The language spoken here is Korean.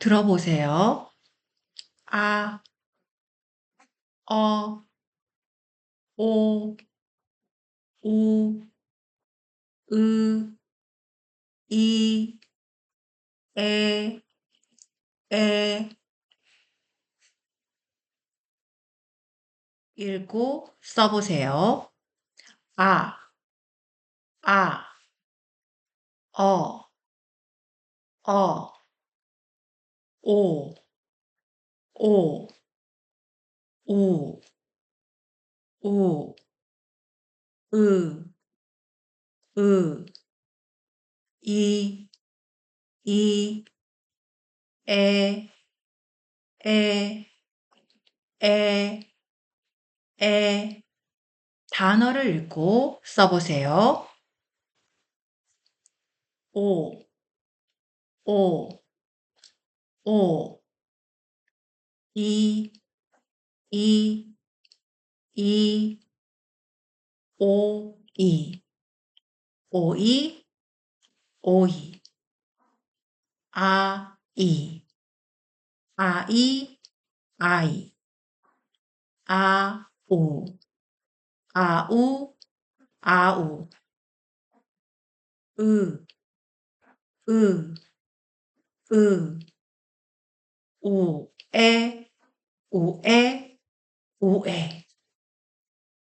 들어보세요. 아, 어, 오, 우, 으, 이, 에, 에, 읽고 써보세요. 아, 아, 어, 어, 오, 오, 우, 우, 으, 으, 이, 이, 에, 에, 에, 에, 단어를 읽고 써보세요. 오, 오, 오, 이, 이, 이, 오, 이, 오이, 오이, 아, 이, 아이, 아이, 아, 오, 아우, 아우, 으, 으, 으, 우, 에, 우에, 우에.